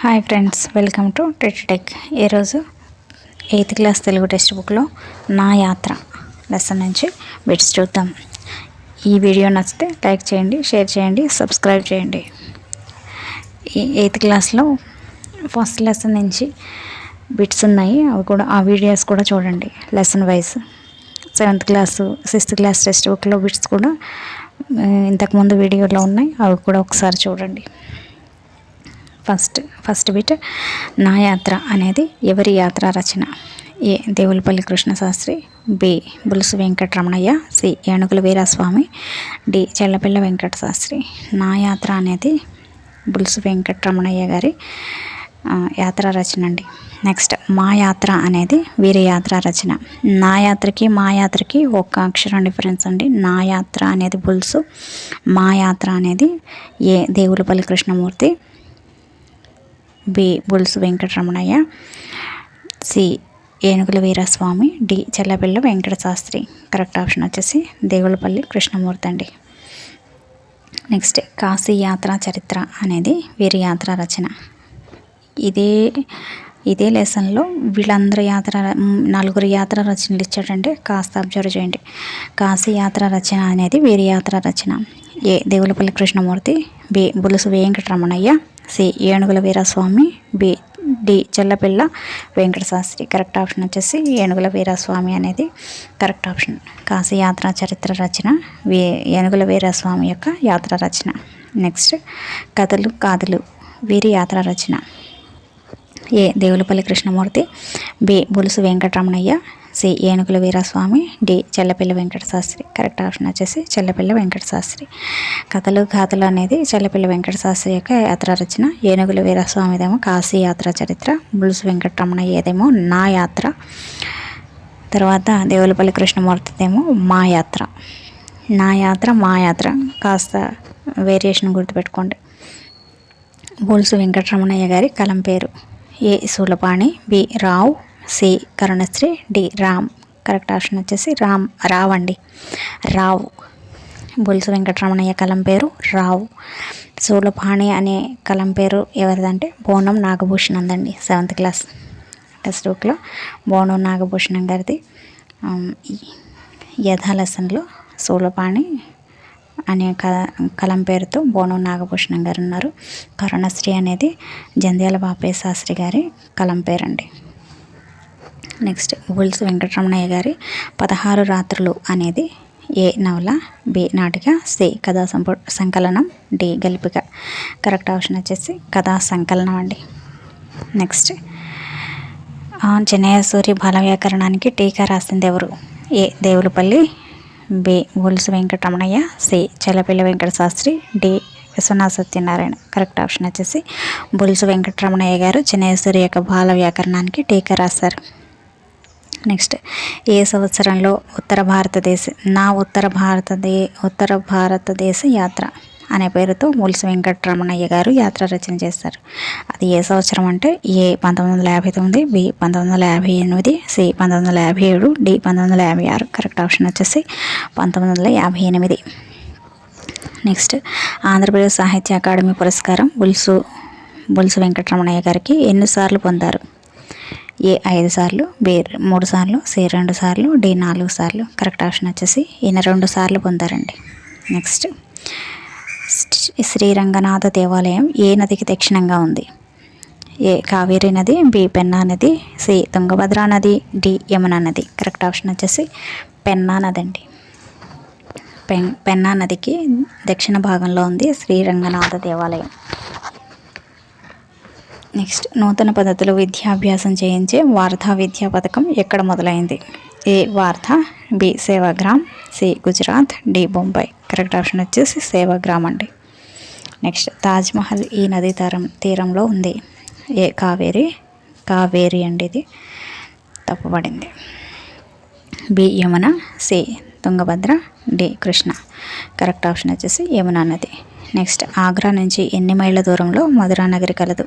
Hi friends welcome to Tet Tech. ఈరోజు eighth class Telugu text బుక్లో నా యాత్ర లెసన్ నుంచి బిట్స్ చూద్దాం. ఈ వీడియో నచ్చితే లైక్ చేయండి షేర్ చేయండి సబ్స్క్రైబ్ చేయండి. ఈ ఎయిత్ క్లాస్లో ఫస్ట్ లెసన్ నుంచి బిట్స్ ఉన్నాయి అవి కూడా ఆ వీడియోస్ కూడా చూడండి lesson wise. Seventh class sixth class text బుక్లో బిట్స్ కూడా ఇంతకుముందు వీడియోలో ఉన్నాయి అవి కూడా ఒకసారి చూడండి. ఫస్ట్ ఫస్ట్ బిట్ నా యాత్ర అనేది ఎవరి యాత్ర రచన? A. Devulapalli Krishnasastri. B. Bulusu Venkataramanaiah. C. Enugula Veeraswamy. D. Chellapilla Venkata Sastri నా యాత్ర అనేది బులుసు వెంకటరమణయ్య గారి యాత్ర రచన అండి. నెక్స్ట్ మా యాత్ర అనేది వీరి యాత్ర రచన. నా యాత్రకి మా యాత్రకి ఒక్క అక్షరం డిఫరెన్స్ అండి. నా యాత్ర అనేది బుల్సు మా యాత్ర అనేది A. Devulapalli Krishnamurthy. B. Bulusu Venkataramanaiah. C. Enugula Veeraswamy. D. Chellapilla Venkata Sastri correct option వచ్చేసి దేవులపల్లి కృష్ణమూర్తి అండి. నెక్స్ట్ కాశీ యాత్ర చరిత్ర అనేది వీరి యాత్ర రచన. ఇదే ఇదే లెసన్లో వీళ్ళందరి యాత్ర నలుగురు యాత్ర రచనలు ఇచ్చాడంటే కాస్త అబ్జర్వ్ చేయండి. కాశీ యాత్ర రచన అనేది వీరి యాత్ర రచన. A. Devulapalli Krishnamurthy. B. Bulusu Venkataramanaiah. C. Enugula Veeraswamy B. D. Chellapilla Venkata Sastri correct option వచ్చేసి ఏనుగుల వీరస్వామి అనేది కరెక్ట్ ఆప్షన్. కాశీ యాత్ర చరిత్ర రచన వే. ఏనుగుల వీరస్వామి యొక్క యాత్ర రచన. నెక్స్ట్ కథలు కాదులు వీరి యాత్ర రచన. A. Devulapalli Krishnamurthy B. Bulusu Venkataramanaiah C. Enugula Veeraswamy D. Chellapilla Venkata Sastri correct option వచ్చేసి చెల్లపిల్ల వెంకట శాస్త్రి కథలు గాథలు అనేది చెల్లపిల్ల వెంకట శాస్త్రి యొక్క యాత్ర రచన. ఏనుగుల వీరస్వామిదేమో కాశీ యాత్ర చరిత్ర. బులుసు వెంకటరమణయ్యదేమో నా యాత్ర. తర్వాత దేవులపల్లి కృష్ణమూర్తిదేమో మా యాత్ర. నా యాత్ర మా యాత్ర. కాస్త వేరియేషన్ గుర్తుపెట్టుకోండి. బోల్సు వెంకటరమణయ్య గారి కలం పేరు. A. Sulapani B. Rao C Karunasri D Ram. Correct option వచ్చేసి రామ్ రావ్ అండి రావ్. బొలుసు వెంకటరమణయ్య కలం పేరు రావు. సూలపాణి అనే కలం పేరు ఎవరిదంటే బోనం నాగభూషణం అండి సెవెంత్ క్లాస్. టెక్స్ట్ బుక్లో బోనం నాగభూషణం గారిది ఆమ్, యథా లెసన్లో సూలపాణి అనే క కలం పేరుతో బోనం నాగభూషణం గారు ఉన్నారు కరుణశ్రీ అనేది జంధ్యాల బాపయ్య శాస్త్రి గారి కలం పేరండి. నెక్స్ట్ ఉల్స్ వెంకటరమణయ్య గారి పదహారు రాత్రులు అనేది ఏ నవల బి నాటిక సి కథా సంపు సంకలనం డి గల్పిక. కరెక్ట్ ఆప్షన్ వచ్చేసి కథా సంకలనం అండి. నెక్స్ట్ చెన్నయ్య సూర్య బాల వ్యాకరణానికి టీకా రాసింది ఎవరు? A Devulapalli B Bulusu Venkataramanaiah C Chellapilla Venkata Sastri D Viswanatha Satyanarayana. Correct option వచ్చేసి బుల్స్ వెంకటరమణయ్య గారు చిన్నేశ్వరి యొక్క బాల వ్యాకరణానికి టీకా రాశారు. నెక్స్ట్ ఏ సంవత్సరంలో ఉత్తర భారతదేశ నా ఉత్తర భారతదే ఉత్తర భారతదేశ యాత్ర అనే పేరుతో మూల్స్ వెంకటరమణయ్య గారు యాత్ర రచన చేస్తారు. అది ఏ సంవత్సరం అంటే ఏ పంతొమ్మిది వందల యాభై తొమ్మిది బి పంతొమ్మిది వందల యాభై ఎనిమిది సి పంతొమ్మిది వందల యాభై ఏడు డి పంతొమ్మిది వందల యాభై ఆరు కరెక్ట్ ఆప్షన్ వచ్చేసి పంతొమ్మిది వందల యాభై ఎనిమిది. నెక్స్ట్ ఆంధ్రప్రదేశ్ సాహిత్య అకాడమీ పురస్కారం బుల్సు బుల్సు వెంకటరమణయ్య గారికి ఎన్నిసార్లు పొందారు? ఏ ఐదు సార్లు బి మూడు సార్లు సి రెండు సార్లు డి నాలుగు సార్లు. కరెక్ట్ ఆప్షన్ వచ్చేసి ఈయన రెండు సార్లు పొందారండి. నెక్స్ట్. శ్రీ- శ్రీరంగనాథ దేవాలయం ఏ నదికి దక్షిణంగా ఉంది? ఏ కావేరీ నది బి పెన్నా నది సి తుంగభద్రా నది డి యమునా నది. కరెక్ట్ ఆప్షన్ వచ్చేసి పెన్నా నది అండి పెన్ పెన్నా నదికి దక్షిణ భాగంలో ఉంది శ్రీరంగనాథ దేవాలయం. నెక్స్ట్ నూతన పద్ధతిలో విద్యాభ్యాసం చేయించే వార్ధా విద్యా పథకం ఎక్కడ మొదలైంది? A Wardha B Sevagram C Gujarat D Bombay correct option వచ్చేసి సేవాగ్రామ్ అండి. నెక్స్ట్ తాజ్మహల్ ఈ నదీ తీరం తీరంలో ఉంది. ఏ కావేరి? కావేరి అండి ఇది. తప్పుపడింది. B Yamuna C Tungabhadra D Krishna. Correct option వచ్చేసి యమునా నది. నెక్స్ట్ ఆగ్రా నుంచి ఎన్ని మైళ్ళ దూరంలో మధురా నగరి కలదు?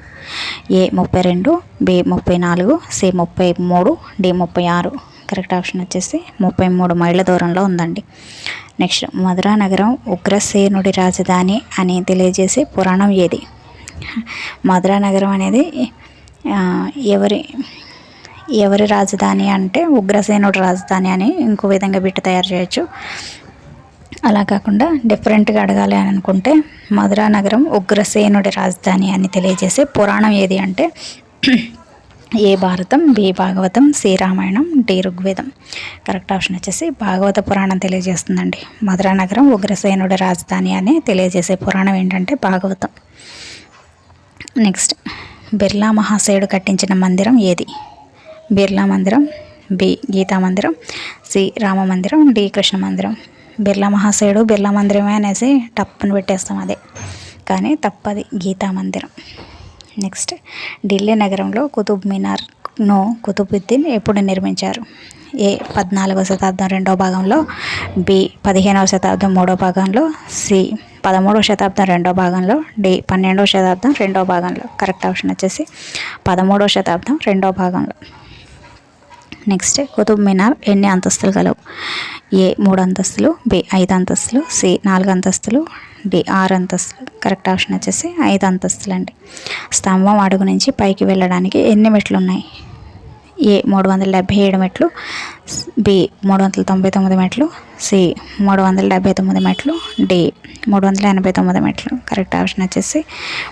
ఏ ముప్పై రెండు బి ముప్పై నాలుగు సి ముప్పై మూడు డి ముప్పై ఆరు. కరెక్ట్ ఆప్షన్ వచ్చేసి ముప్పై మూడు మైళ్ళ దూరంలో ఉందండి. నెక్స్ట్ మధురా నగరం ఉగ్రసేనుడి రాజధాని అని తెలియజేసే పురాణం ఏది? మధురా నగరం అనేది ఎవరి ఎవరి రాజధాని అంటే ఉగ్రసేనుడి రాజధాని అని ఇంకో విధంగా బిట్టు తయారు చేయొచ్చు. అలా కాకుండా డిఫరెంట్గా అడగాలి అని అనుకుంటే మధురా నగరం ఉగ్రసేనుడి రాజధాని అని తెలియజేసే పురాణం ఏది అంటే A Bharatam B Bhagavatam C Ramayanam D Rigvedam. Correct option వచ్చేసి భాగవత పురాణం తెలియజేస్తుందండి. మధురా నగరం ఉగ్రసేనుడి రాజధాని అని తెలియజేసే పురాణం ఏంటంటే భాగవతం. నెక్స్ట్ బిర్లా మహాశయుడు కట్టించిన మందిరం ఏది? బిర్లా మందిరం బి గీతా మందిరం సి రామ మందిరం డి కృష్ణ మందిరం. బిర్లా మహాశయుడు బిర్లా మందిరమే అనేసి టప్పును పెట్టేస్తాం అదే. కానీ తప్పది గీతా మందిరం. నెక్స్ట్ ఢిల్లీ నగరంలో కుతుబ్ మినార్ను కుతుబుద్దీన్ ఎప్పుడు నిర్మించారు? ఏ పద్నాలుగవ శతాబ్దం రెండో భాగంలో బి పదిహేనవ శతాబ్దం మూడో భాగంలో సి పదమూడవ శతాబ్దం రెండవ భాగంలో డి పన్నెండవ శతాబ్దం రెండో భాగంలో. కరెక్ట్ ఆప్షన్ వచ్చేసి పదమూడవ శతాబ్దం రెండో భాగంలో. నెక్స్ట్ కుతుబ్ మినార్ ఎన్ని అంతస్తులు కలవు ఏ మూడు అంతస్తులు బి ఐదు అంతస్తులు సి నాలుగు అంతస్తులు డి ఆరు అంతస్తులు. కరెక్ట్ ఆప్షన్ వచ్చేసి ఐదు అంతస్తులు అండి స్తంభం అడుగు నుంచి పైకి వెళ్ళడానికి ఎన్ని మెట్లు ఉన్నాయి ఏ మూడు వందల డెబ్భై ఏడు మెట్లు బి మూడు వందల తొంభై తొమ్మిది మెట్లు సి మూడు వందల డెబ్బై తొమ్మిది మెట్లు డి మూడు వందల ఎనభై తొమ్మిది మెట్లు. కరెక్ట్ ఆప్షన్ వచ్చేసి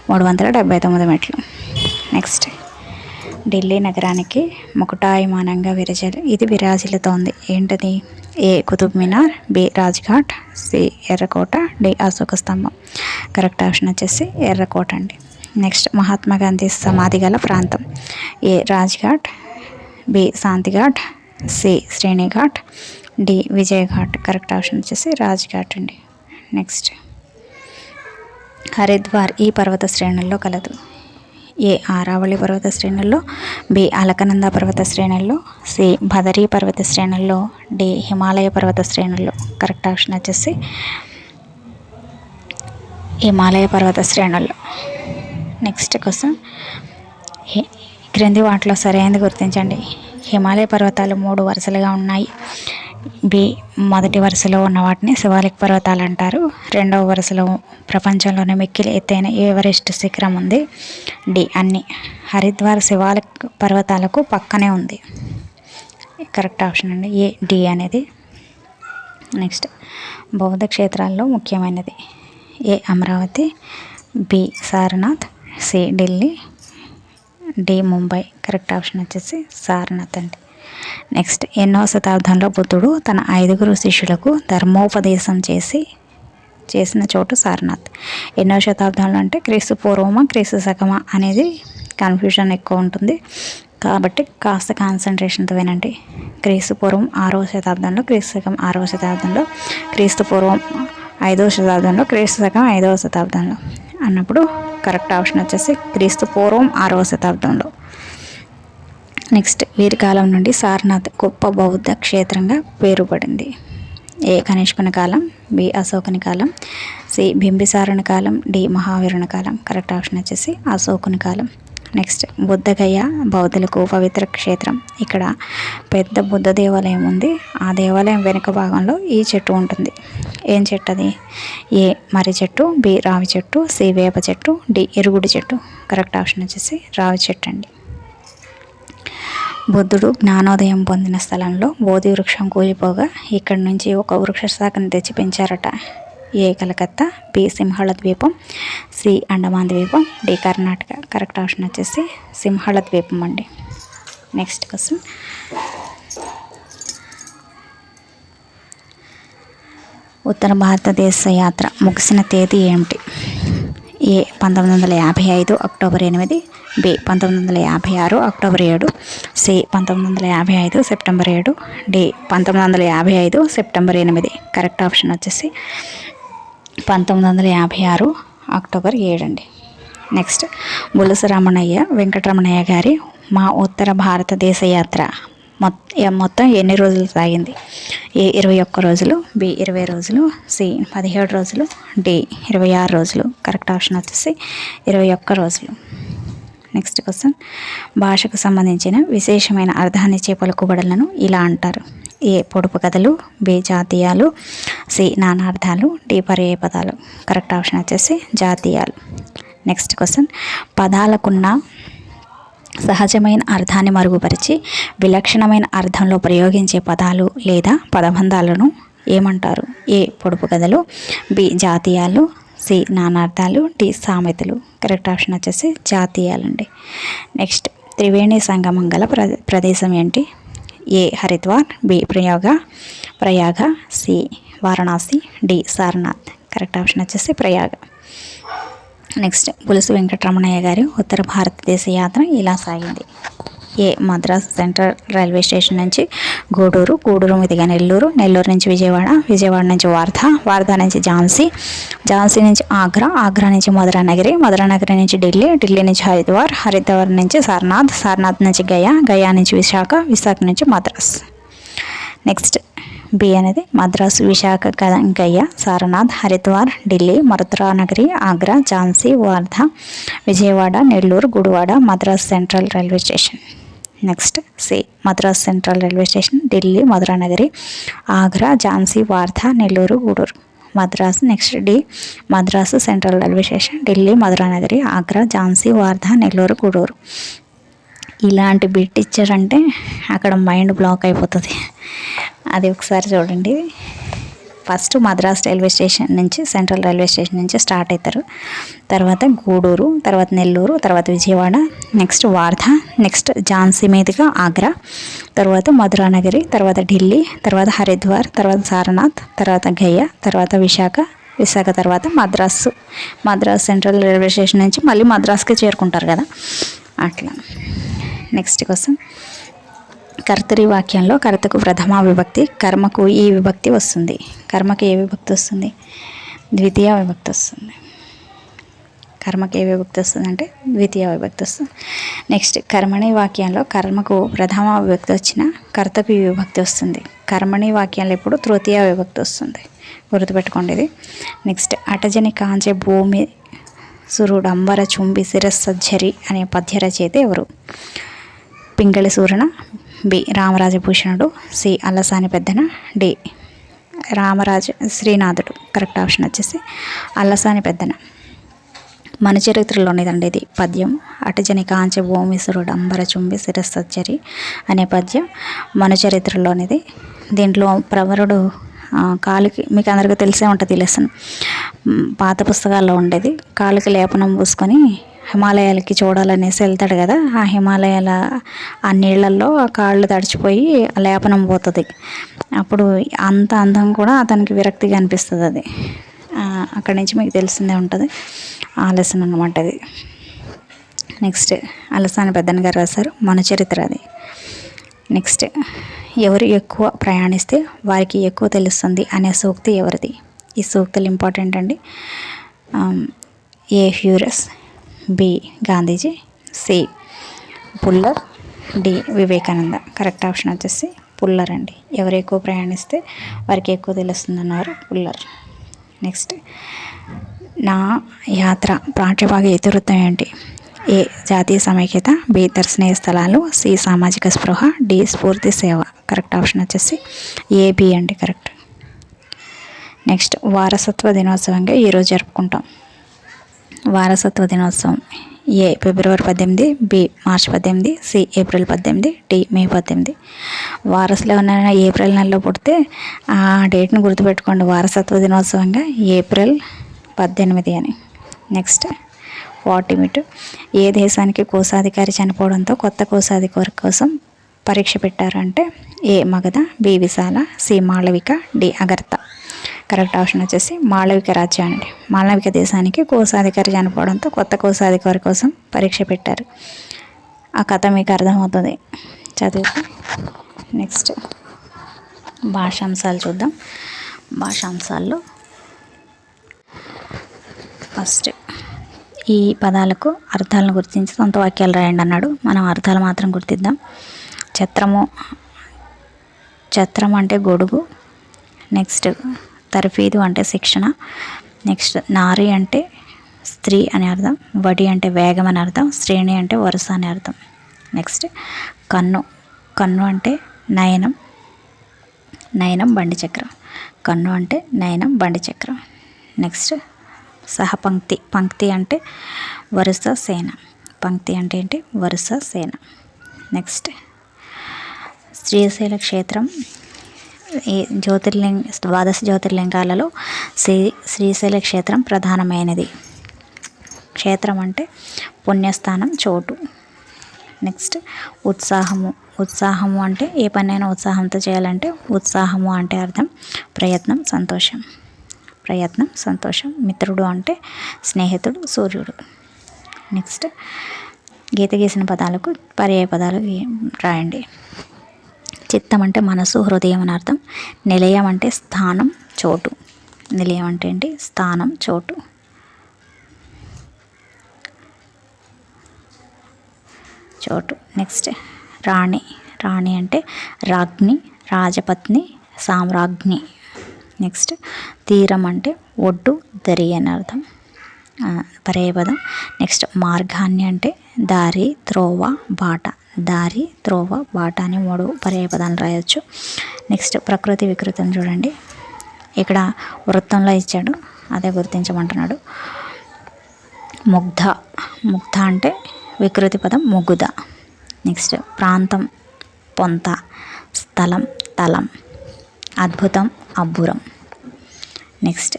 మూడు వందల డెబ్బై తొమ్మిది మెట్లు. నెక్స్ట్ ఢిల్లీ నగరానికి ముకుటాయమానంగా విరజలు ఇది విరాజిల్లుతోంది. ఏంటది? A Qutub Minar B Rajghat C ఎర్రకోట డి అశోక స్తంభం. కరెక్ట్ ఆప్షన్ వచ్చేసి ఎర్రకోట అండి. నెక్స్ట్ మహాత్మా గాంధీ సమాధి గల ప్రాంతం. A Rajghat B Shantighat C Shrenighat D Vijayghat. Correct option వచ్చేసి రాజ్ఘాట్ అండి. నెక్స్ట్. హరిద్వార్ ఈ పర్వత శ్రేణుల్లో కలదు. ఏ ఆరావళి పర్వత శ్రేణుల్లో బి అలకనంద పర్వత శ్రేణుల్లో సి భదరీ పర్వత శ్రేణుల్లో డి హిమాలయ పర్వత శ్రేణుల్లో. కరెక్ట్ ఆప్షన్ వచ్చేసి హిమాలయ పర్వత శ్రేణుల్లో. నెక్స్ట్ క్వశ్చన్ క్రింది వాటిలో సరైనది గుర్తించండి. హిమాలయ పర్వతాలు మూడు వరుసలుగా ఉన్నాయి. బి మొదటి వరుసలో ఉన్న వాటిని శివాలిక్ పర్వతాలు అంటారు. రెండవ వరుసలో ప్రపంచంలోనే మిక్కిలి ఎత్తైన ఎవరెస్ట్ శిఖరం ఉంది. డి అన్ని హరిద్వార్ శివాలిక్ పర్వతాలకు పక్కనే ఉంది. కరెక్ట్ ఆప్షన్ అండి. ఏ డి అనేది నెక్స్ట్. బౌద్ధ క్షేత్రాల్లో ముఖ్యమైనది. A Amaravati. B Sarnath. C Delhi. D Mumbai. Correct option వచ్చేసి సారనాథ్ అండి. నెక్స్ట్ ఎన్నో శతాబ్దంలో బుద్ధుడు తన ఐదుగురు శిష్యులకు ధర్మోపదేశం చేసి చేసిన చోటు సారనాథ్. ఎన్నో శతాబ్దంలో అంటే క్రీస్తు పూర్వమా క్రీస్తు సగమా అనేది కన్ఫ్యూజన్ ఎక్కువ ఉంటుంది. కాబట్టి కాస్త కాన్సన్ట్రేషన్తో వినండి. క్రీస్తు పూర్వం ఆరవ శతాబ్దంలో క్రీస్తు శకం ఆరవ శతాబ్దంలో క్రీస్తు పూర్వం ఐదవ శతాబ్దంలో క్రీస్తు శకం ఐదవ శతాబ్దంలో అన్నప్పుడు కరెక్ట్ ఆప్షన్ వచ్చేసి క్రీస్తు పూర్వం ఆరవ శతాబ్దంలో. నెక్స్ట్ వీరి కాలం నుండి సారనాథ్ గొప్ప బౌద్ధ క్షేత్రంగా పేరుపడింది. ఏ కనిష్కుని కాలం బి అశోకుని కాలం సి బింబిసారుని కాలం డి మహావీరుని కాలం. కరెక్ట్ ఆప్షన్ వచ్చేసి అశోకుని కాలం. నెక్స్ట్ బుద్ధగయ బౌద్ధులకు పవిత్ర క్షేత్రం. ఇక్కడ పెద్ద బుద్ధ దేవాలయం ఉంది. ఆ దేవాలయం వెనుక భాగంలో ఈ చెట్టు ఉంటుంది. ఏం చెట్టు అది? ఏ మర్రి చెట్టు బి రావి చెట్టు సి వేప చెట్టు డి ఎరుగుడి చెట్టు. కరెక్ట్ ఆప్షన్ వచ్చేసి రావి చెట్టు అండి. బుద్ధుడు జ్ఞానోదయం పొందిన స్థలంలో బోధి వృక్షం కూలిపోగా ఇక్కడి నుంచి ఒక వృక్ష శాఖను తెచ్చి పెంచారట. ఏ కలకత్తా బి సింహళ ద్వీపం సి అండమాన్ ద్వీపం డి కర్ణాటక. కరెక్ట్ ఆప్షన్ వచ్చేసి సింహళ ద్వీపం అండి. Next question. ఉత్తర భారతదేశ యాత్ర ముగిసిన తేదీ ఏమిటి? ఏ పంతొమ్మిది వందల యాభై ఐదు అక్టోబర్ ఎనిమిది బి పంతొమ్మిది వందల యాభై ఆరు అక్టోబర్ ఏడు సి పంతొమ్మిది వందల యాభై ఐదు సెప్టెంబర్ ఏడు డి పంతొమ్మిది వందల యాభై ఐదు సెప్టెంబర్ ఎనిమిది. కరెక్ట్ ఆప్షన్ వచ్చేసి పంతొమ్మిది వందల యాభై ఆరు అక్టోబర్ ఏడండి. నెక్స్ట్ బులస రమణయ్య వెంకటరమణయ్య గారి మా ఉత్తర భారతదేశ యాత్ర. మొత్తం ఎన్ని రోజులు సాగింది? ఏ ఇరవై ఒక్క రోజులు బి ఇరవై రోజులు సి పదిహేడు రోజులు డి ఇరవై ఆరు రోజులు. కరెక్ట్ ఆప్షన్ వచ్చేసి ఇరవై ఒక్క రోజులు. Next question. భాషకు సంబంధించిన విశేషమైన అర్థాన్నిచ్చే పలుకుబడులను ఇలా అంటారు. ఏ పొడుపు కథలు బి జాతీయాలు సి నానార్థాలు డి పర్యాయ పదాలు. కరెక్ట్ ఆప్షన్ వచ్చేసి జాతీయాలు. Next question. పదాలకున్న సహజమైన అర్థాన్ని మరుగుపరిచి విలక్షణమైన అర్థంలో ప్రయోగించే పదాలు లేదా పదబంధాలను ఏమంటారు? ఏ పొడుపు కథలు బి జాతీయాలు సి నానార్థాలు డి సామెతలు. కరెక్ట్ ఆప్షన్ వచ్చేసి జాతీయాలండి. నెక్స్ట్ త్రివేణి సంగమం గల ప్ర ప్రదేశం ఏంటి? A Haridwar B Prayag Prayag C Varanasi D Sarnath. Correct option వచ్చేసి ప్రయాగ. నెక్స్ట్ పులుసు వెంకటరమణయ్య గారి ఉత్తర భారతదేశ యాత్ర ఇలా సాగింది. A Madras central railway station నుంచి గూడూరు గూడూరు మీదుగా నెల్లూరు నెల్లూరు నుంచి విజయవాడ విజయవాడ నుంచి వార్ధ వార్ధ నుంచి ఝాన్సీ ఝాన్సీ నుంచి ఆగ్రా ఆగ్రా నుంచి మధురా నగరి మధురా నగరి నుంచి ఢిల్లీ ఢిల్లీ నుంచి హరిద్వార్ హరిద్వార్ నుంచి సారనాథ్ సారనాథ్ నుంచి గయా గయా నుంచి విశాఖ విశాఖ నుంచి మద్రాస్. నెక్స్ట్ బి అనేది Madras Visakha Gaya Sarnath Haridwar Delhi Mathura Nagari Agra Jhansi Wardha Vijayawada Nellore Gudivada Madras central railway station. Next C Madras central railway station Delhi Mathura Nagari Agra Jhansi Wardha Nellore Gudur. Madras next D Madras central railway station Delhi Mathura Nagari Agra Jhansi Wardha Nellore Gudur. ఇలాంటి bit ఇచ్చారంటే అక్కడ mind block అయిపోతుంది. అది ఒకసారి చూడండి. First Madras railway station నుంచి central railway station నుంచి start అవుతారు తర్వాత గూడూరు తర్వాత నెల్లూరు తర్వాత విజయవాడ నెక్స్ట్ వార్ధ నెక్స్ట్ ఝాన్సీ మీదుగా ఆగ్రా తర్వాత మధురా నగరి తర్వాత ఢిల్లీ తర్వాత హరిద్వార్ తర్వాత సారనాథ్ తర్వాత గయ తర్వాత విశాఖ విశాఖ తర్వాత Madras. Madras central railway station నుంచి మళ్ళీ మద్రాస్కి చేరుకుంటారు కదా. అట్లా. నెక్స్ట్ కోసం కర్తరి వాక్యంలో కర్తకు ప్రథమ విభక్తి కర్మకు ఈ విభక్తి వస్తుంది. కర్మకు ఏ విభక్తి వస్తుంది? ద్వితీయ విభక్తి వస్తుంది. కర్మకు ఏ విభక్తి వస్తుంది అంటే ద్వితీయ విభక్తి వస్తుంది. నెక్స్ట్ కర్మణి వాక్యంలో కర్మకు ప్రథమ విభక్తి వచ్చిన కర్తకు ఈ విభక్తి వస్తుంది. కర్మణి వాక్యంలో ఎప్పుడు తృతీయ విభక్తి వస్తుంది. గుర్తుపెట్టుకోండి ఇది. నెక్స్ట్ అటజని కాంచే భూమి సురుడు అంబర చుంబి శిరస్సజ్జరి అనే పద్య రచయిత ఎవరు? Pingali Surana B Ramarajabhushanudu C Allasani Peddana D Ramaraju Srinathudu. Correct option వచ్చేసి అల్లసాని పెద్దన. మన చరిత్రలోనిదండి ఇది పద్యం. అటజని కాంచ భూమిసురుడు అంబర చుంబి శిరస్సచ్చరి అనే పద్యం మన చరిత్రలోనిది దీంట్లో ప్రవరుడు కాలుకి మీకు అందరికీ తెలిసే ఉంటుంది లెసన్. పాత పుస్తకాల్లో ఉండేది. కాలుకి లేపనం పూసుకొని హిమాలయాలకి చూడాలనేసి వెళ్తాడు కదా ఆ హిమాలయాల ఆ నీళ్ళల్లో ఆ కాళ్ళు తడిచిపోయి లేపనం పోతుంది. అప్పుడు అంత అందం కూడా అతనికి విరక్తిగా అనిపిస్తుంది అది. అక్కడి నుంచి మీకు తెలిసిందే ఉంటుంది. ఆలస్యం అనమాట అది. నెక్స్ట్ అలసాని పెద్దన్న గారు రాశారు మన చరిత్ర అది. నెక్స్ట్ ఎవరు ఎక్కువ ప్రయాణిస్తే వారికి ఎక్కువ తెలుస్తుంది అనే సూక్తి ఎవరిది? ఈ సూక్తులు ఇంపార్టెంట్ అండి. A హ్యూరస్ B Gandhiji C Fuller D Vivekananda. Correct option వచ్చేసి పుల్లర్ అండి. ఎవరు ఎక్కువ ప్రయాణిస్తే వారికి ఎక్కువ తెలుస్తుంది అన్నారు పుల్లర్. నెక్స్ట్ నా యాత్ర పాఠ్యభాగ ఇతివృత్తం ఏంటి? ఏ జాతీయ సమైక్యత బి దర్శనీయ స్థలాలు సి సామాజిక స్పృహ డి స్ఫూర్తి సేవ. కరెక్ట్ ఆప్షన్ వచ్చేసి ఏబి అండి. కరెక్ట్. నెక్స్ట్ వారసత్వ దినోత్సవంగా ఈరోజు జరుపుకుంటాం. వారసత్వ దినోత్సవం. ఏ ఫిబ్రవరి పద్దెనిమిది బి మార్చ్ పద్దెనిమిది సి ఏప్రిల్ పద్దెనిమిది డి మే పద్దెనిమిది. వారసులు ఎవరైనా ఏప్రిల్ నెలలో పుడితే ఆ డేట్ని గుర్తుపెట్టుకోండి. వారసత్వ దినోత్సవంగా ఏప్రిల్ పద్దెనిమిది అని. నెక్స్ట్ వాటిమిట్. ఏ దేశానికి కోశాధికారి చనిపోవడంతో కొత్త కోశాధికారి కోసం పరీక్ష పెట్టారంటే A Magadha B Vishala C Malavika D Agartha. Correct option వచ్చేసి మాళవిక రాజ్యానికి మాళవిక దేశానికి కోశాధికారి చనిపోవడంతో కొత్త కోశాధికారి కోసం పరీక్ష పెట్టారు. ఆ కథ మీకు అర్థమవుతుంది. చదివితే నెక్స్ట్ భాషాంశాలు చూద్దాం. భాషాంశాల్లో ఫస్ట్ ఈ పదాలకు అర్థాలను గుర్తించి సొంత వాక్యాలు రాయండి అన్నాడు. మనం అర్థాలు మాత్రం గుర్తిద్దాం. చిత్రము చిత్రం అంటే గొడుగు. నెక్స్ట్ తర్ఫీదు అంటే శిక్షణ. నెక్స్ట్ నారి అంటే స్త్రీ అని అర్థం. వడి అంటే వేగం అని అర్థం. శ్రేణి అంటే వరుస అని అర్థం. నెక్స్ట్ కన్ను. కన్ను అంటే నయనం. నయనం బండి చక్రం. కన్ను అంటే నయనం బండి చక్రం. నెక్స్ట్ సహపంక్తి పంక్తి. అంటే వరుస సేన. పంక్తి అంటే ఏంటి? వరుస సేన. నెక్స్ట్ శ్రీశైల క్షేత్రం. ఈ జ్యోతిర్లింగ ద్వాదశ జ్యోతిర్లింగాలలో శ్రీ శ్రీశైల క్షేత్రం ప్రధానమైనది. క్షేత్రం అంటే పుణ్యస్థానం చోటు. నెక్స్ట్ ఉత్సాహము. ఉత్సాహము అంటే ఏ పనైనా ఉత్సాహంతో చేయాలంటే ఉత్సాహము అంటే అర్థం ప్రయత్నం సంతోషం. ప్రయత్నం సంతోషం. మిత్రుడు అంటే స్నేహితుడు సూర్యుడు. నెక్స్ట్ గీత గీసిన పదాలకు పర్యాయ పదాలు రాయండి. చిత్తం అంటే మనసు హృదయం అని అర్థం. నిలయం అంటే స్థానం చోటు. నిలయం అంటే ఏంటి? స్థానం చోటు. చోటు. నెక్స్ట్ రాణి. రాణి అంటే రాజ్ఞి రాజపత్ని సామ్రాజ్ఞి. నెక్స్ట్ తీరం అంటే ఒడ్డు దరి అని అర్థం. పర్యాయపదం. నెక్స్ట్ మార్గాన్ని అంటే దారి త్రోవ బాట. దారి త్రోవ బాట అని మూడు పర్యాయపదాలు రాయొచ్చు. నెక్స్ట్ ప్రకృతి వికృతం చూడండి. ఇక్కడ వృత్తంలో ఇచ్చాడు అదే గుర్తించమంటున్నాడు. ముగ్ధ ముగ్ధ అంటే వికృతి పదం ముగ్ధ నెక్స్ట్ ప్రాంతం పొంత స్థలం తలం. అద్భుతం అబ్బురం. నెక్స్ట్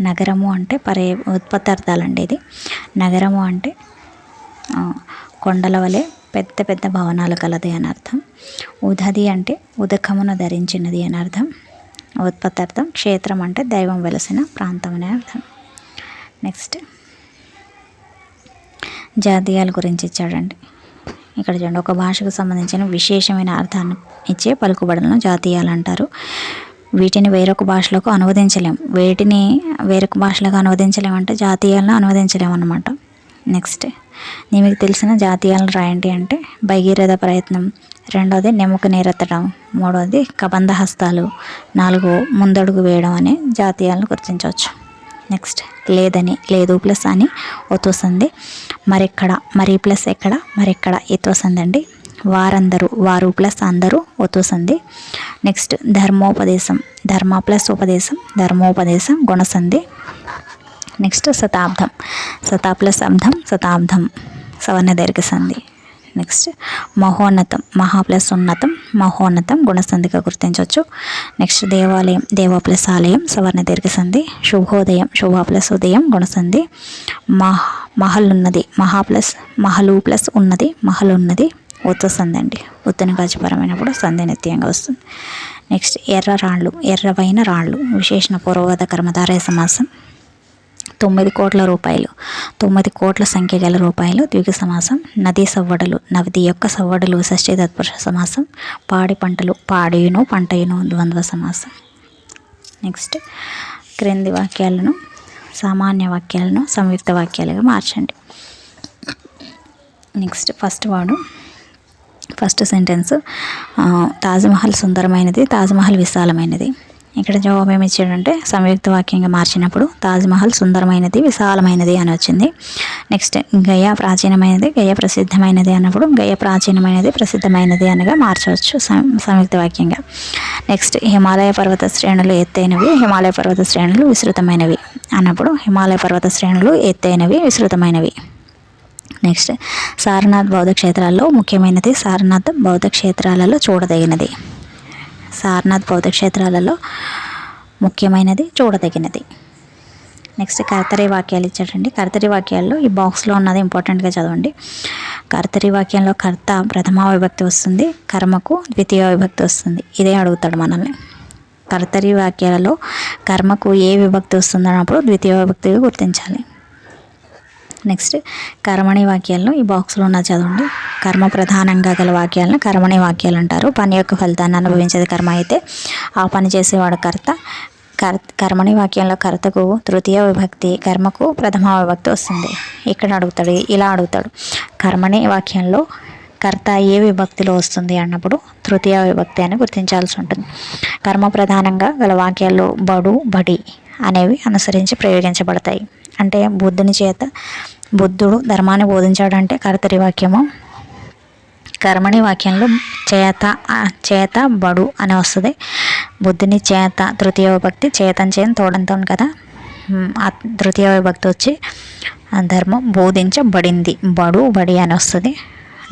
నగరము అంటే పర్య ఉత్పత్తి అర్థాలండి ఇది. నగరము అంటే కొండల వలె పెద్ద పెద్ద భవనాలు కలది అని అర్థం. ఉదది అంటే ఉదకమును ధరించినది అని అర్థం. ఉత్పత్తి అర్థం క్షేత్రం అంటే దైవం వెలసిన ప్రాంతం అనే అర్థం. నెక్స్ట్ జాతీయాల గురించి ఇచ్చాడండి. ఇక్కడ చూడండి ఒక భాషకు సంబంధించిన విశేషమైన అర్థాన్ని ఇచ్చే పలుకుబడులను జాతీయాలు అంటారు. వీటిని వేరొక భాషలకు అనువదించలేం. వీటిని వేరొక భాషలకు అనువదించలేమంటే జాతీయాలను అనువదించలేమన్నమాట. నెక్స్ట్ మీకు తెలిసిన జాతీయాలను రాయండి అంటే భగీరథ ప్రయత్నం. రెండవది నెమ్మక నేరెత్తడం. మూడవది కబంధ హస్తాలు. నాలుగు ముందడుగు వేయడం అనే జాతీయాలను గుర్తించవచ్చు. నెక్స్ట్ లేదని లేదు ప్లస్ అని ఒత్తుస్తుంది మరెక్కడ మరి ప్లస్ ఎక్కడ మరెక్కడ ఎత్తువస్తుంది అండి. వారందరూ వారు ప్లస్ అందరూ ఒత్తుసంది నెక్స్ట్ ధర్మోపదేశం. ధర్మ ప్లస్ ఉపదేశం ధర్మోపదేశం గుణసంధి నెక్స్ట్ శతాబ్దం. శతా ప్లస్ అబ్ధం శతాబ్దం సవర్ణ దీర్ఘ సంధి నెక్స్ట్ మహోన్నతం మహా ప్లస్ ఉన్నతం మహోన్నతం గుణసంధిగా గుర్తించవచ్చు. నెక్స్ట్ దేవాలయం దేవ ప్లస్ ఆలయం సవర్ణ దీర్ఘ సంధి శుభోదయం శుభ ప్లస్ ఉదయం గుణసంధి. మహ మహల్ ఉన్నది మహా ప్లస్ మహలు ప్లస్ ఉన్నది మహల్ ఉన్నది ఉత్త సంధి అండి. ఉత్తని గాచిపరమైనప్పుడు సంధి నిత్యంగా వస్తుంది. నెక్స్ట్ ఎర్ర రాళ్ళు ఎర్రవైన రాళ్ళు విశేషణ పూర్వగత కర్మధారయ సమాసం. తొమ్మిది కోట్ల రూపాయలు. తొమ్మిది కోట్ల సంఖ్య గల రూపాయలు ద్విగ సమాసం నదీ సవ్వడలు నది యొక్క సవ్వడలు షష్ఠి తత్పురుష సమాసం పాడి పంటలు పాడియును పంటయును ద్వంద్వ సమాసం. నెక్స్ట్ క్రింది వాక్యాలను సామాన్య వాక్యాలను సంయుక్త వాక్యాలుగా మార్చండి. నెక్స్ట్ ఫస్ట్ వాడు ఫస్ట్ సెంటెన్స్ తాజ్మహల్ సుందరమైనది తాజ్మహల్ విశాలమైనది. ఇక్కడ జవాబు ఏమి ఇచ్చాడంటే సంయుక్త వాక్యంగా మార్చినప్పుడు తాజ్మహల్ సుందరమైనది విశాలమైనది అని వచ్చింది. నెక్స్ట్ గయ ప్రాచీనమైనది గయ ప్రసిద్ధమైనది అన్నప్పుడు గయ ప్రాచీనమైనది ప్రసిద్ధమైనది అనగా మార్చవచ్చు సంయుక్త వాక్యంగా. నెక్స్ట్ హిమాలయ పర్వత శ్రేణులు ఎత్తైనవి హిమాలయ పర్వత శ్రేణులు విస్తృతమైనవి అన్నప్పుడు హిమాలయ పర్వత శ్రేణులు ఎత్తైనవి విస్తృతమైనవి. నెక్స్ట్ సారనాథ్ బౌద్ధ క్షేత్రాల్లో ముఖ్యమైనది సారనాథ్ బౌద్ధ క్షేత్రాలలో చూడదగినది. సారనాథ్ బౌద్ధ క్షేత్రాలలో ముఖ్యమైనది చూడదగినది. నెక్స్ట్ కర్తరి వాక్యాలు ఇచ్చాడండి కర్తరి వాక్యాల్లో ఈ బాక్స్లో ఉన్నది ఇంపార్టెంట్గా చదవండి. కర్తరి వాక్యంలో కర్త ప్రథమ విభక్తి వస్తుంది కర్మకు ద్వితీయ విభక్తి వస్తుంది. ఇదే అడుగుతాడు మనల్ని. కర్తరి వాక్యాలలో కర్మకు ఏ విభక్తి వస్తుందన్నప్పుడు ద్వితీయ విభక్తిగా గుర్తించాలి. నెక్స్ట్ కర్మణి వాక్యాలను ఈ బాక్స్లో ఉన్న చదవండి. కర్మ ప్రధానంగా గల వాక్యాలను కర్మణి వాక్యాలు అంటారు. పని యొక్క ఫలితాన్ని అనుభవించేది కర్మ అయితే ఆ పని చేసేవాడు కర్త. కర్ కర్మణి వాక్యంలో కర్తకు తృతీయ విభక్తి కర్మకు ప్రథమ విభక్తి వస్తుంది. ఇక్కడ అడుగుతాడు ఇలా అడుగుతాడు. కర్మణి వాక్యంలో కర్త ఏ విభక్తిలో వస్తుంది అన్నప్పుడు తృతీయ విభక్తి అని గుర్తించాల్సి ఉంటుంది. కర్మ ప్రధానంగా గల వాక్యాల్లో బడు బడి అనేవి అనుసరించి ప్రయోగించబడతాయి. అంటే బుద్ధుని చేత బుద్ధుడు ధర్మాన్ని బోధించాడంటే కర్తరి వాక్యము. కర్మణి వాక్యంలో చేత చేత బడు అని వస్తుంది. బుద్ధుని చేత తృతీయ విభక్తి చేతం చేయని తోడంతో కదా. ఆ తృతీయ విభక్తి వచ్చి ఆ ధర్మం బోధించబడింది. బడు బడి అని వస్తుంది.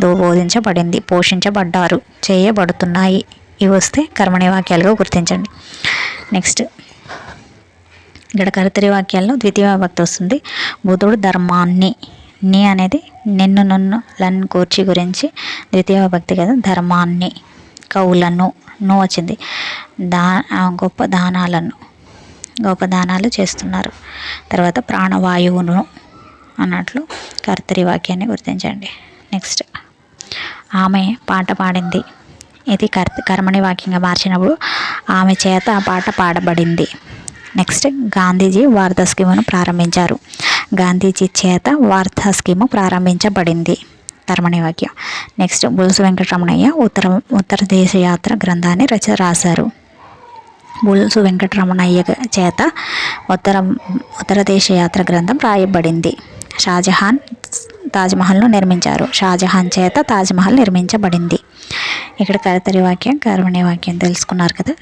దో బోధించబడింది పోషించబడ్డారు చేయబడుతున్నాయి. ఇవి వస్తే కర్మణి వాక్యాలుగా గుర్తించండి. నెక్స్ట్. ఇక్కడ కర్తరి వాక్యాల్లో ద్వితీయ భక్తి వస్తుంది. బుధుడు ధర్మాన్ని. నీ అనేది నిన్ను నన్ను లన్ కూర్చి గురించి ద్వితీయ భక్తి కదా ధర్మాన్ని. కవులను ను వచ్చింది. దా గొప్ప దానాలను. గొప్ప దానాలు చేస్తున్నారు. తర్వాత ప్రాణవాయువును అన్నట్లు కర్తరి వాక్యాన్ని గుర్తించండి. నెక్స్ట్ ఆమె పాట పాడింది. ఇది కర్త కర్మణి వాక్యంగా మార్చినప్పుడు ఆమె చేత ఆ పాట పాడబడింది. నెక్స్ట్ గాంధీజీ వార్తా స్కీమును ప్రారంభించారు. గాంధీజీ చేత వార్తా స్కీము ప్రారంభించబడింది. ధర్మణి వాక్యం. నెక్స్ట్ బుల్సు వెంకటరమణయ్య ఉత్తర ఉత్తర దేశ యాత్ర గ్రంథాన్ని రచ రాశారు. బుల్సు వెంకటరమణయ్య చేత ఉత్తర ఉత్తర దేశ యాత్ర గ్రంథం రాయబడింది. షాజహాన్ తాజ్మహల్ను నిర్మించారు. షాజహాన్ చేత తాజ్మహల్ నిర్మించబడింది. ఇక్కడ కరతరి వాక్యం కర్మణి వాక్యం తెలుసుకున్నారు కదా.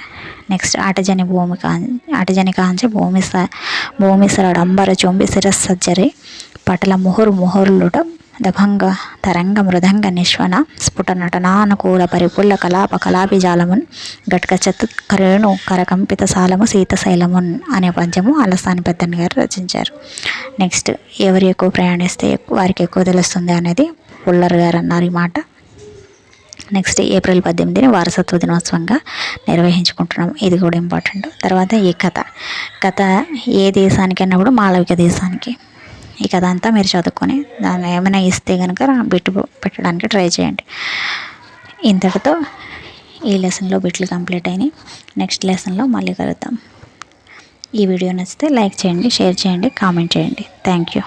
నెక్స్ట్ అటజని భూమి కా అటజని కాంచి భూమి స భూమి సరడంబర చొంబి శిరస్సజ్జరి పటల ముహురు ముహుర్లుట దభంగ తరంగ మృదంగ నిశ్వన స్ఫుట నటనానుకూల పరిపుల్ల కలాప కళాభిజాలమున్ గట్క చతుత్కరేణు కరకంపిత సాలము శీతశైలమున్ అనే పద్యము అలసాని పెద్దన్ గారు రచించారు. నెక్స్ట్ ఎవరు ఎక్కువ ప్రయాణిస్తే ఎక్కువ- వారికి ఎక్కువ తెలుస్తుంది అనేది పుల్లర్ గారు అన్నారు ఈ మాట. నెక్స్ట్ ఏప్రిల్ పద్దెనిమిదిని వారసత్వ దినోత్సవంగా నిర్వహించుకుంటున్నాం. ఇది కూడా ఇంపార్టెంట్. తర్వాత ఈ కథ. కథ ఏ దేశానికైనా కూడా మాళవిక దేశానికి. ఈ కథ అంతా మీరు చదువుకొని దాన్ని ఏమైనా ఇస్తే కనుక బిట్టు పెట్టడానికి ట్రై చేయండి. ఇంతటితో ఈ లెసన్లో బిట్లు కంప్లీట్ అయినాయి. నెక్స్ట్ లెసన్లో మళ్ళీ కలుద్దాం. ఈ వీడియో నచ్చితే లైక్ చేయండి షేర్ చేయండి కామెంట్ చేయండి. Thank you.